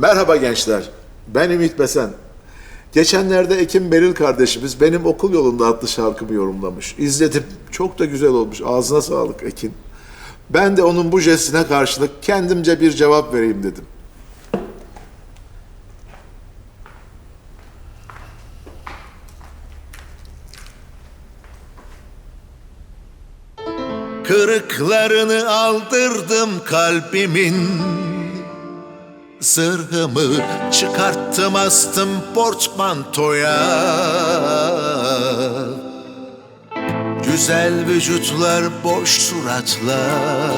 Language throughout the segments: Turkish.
Merhaba gençler. Ben Ümit Besen. Geçenlerde Ekim Beril kardeşimiz benim okul yolunda adlı şarkımı yorumlamış. İzledim. Çok da güzel olmuş. Ağzına sağlık Ekin. Ben de onun bu jestine karşılık kendimce bir cevap vereyim dedim. Kırıklarını aldırdım kalbimin Zırhımı çıkarttım astım portmantoya Güzel vücutlar boş suratlar.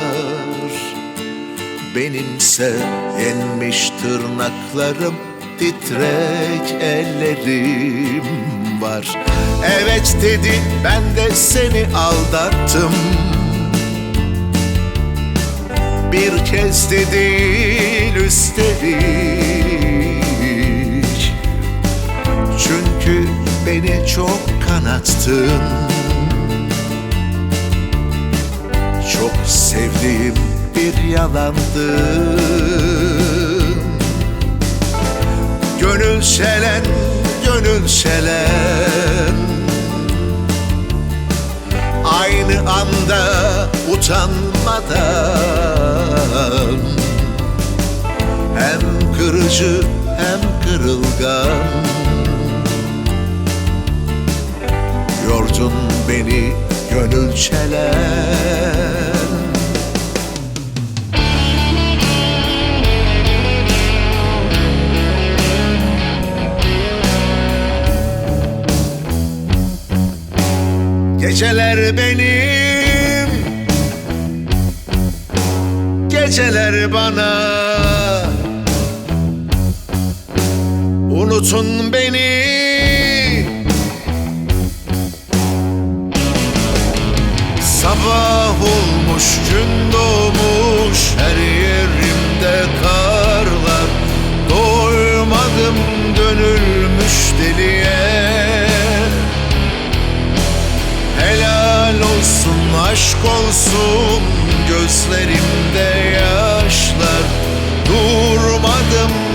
Benimse yenmiş tırnaklarım Titrek ellerim var. Evet dedi ben de seni aldattım. Bir kez de değil üstelik Çünkü beni çok kanattın. Çok sevdiğim bir yalandı Gönül şelen, gönül şelen Aynı anda utanmadan kırılgan Yordun beni gönül çelen. Geceler benim. Geceler bana Unutun beni. Sabah olmuş gün doğmuş Her yerimde karlar. Doymadım dönülmüş deliye. Helal olsun, aşk olsun Gözlerimde yaşlar. Durmadım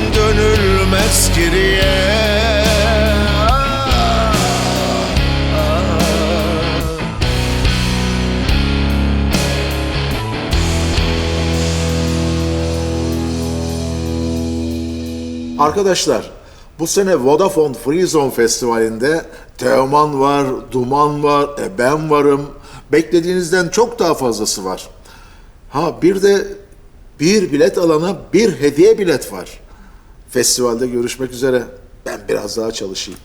ah. Arkadaşlar bu sene Vodafone Free Zone Festivali'nde Teoman var, Duman var, e, ben varım. Beklediğinizden çok daha fazlası var. Ha bir de bir bilet alana bir hediye bilet var. Festivalde görüşmek üzere. Ben biraz daha çalışayım.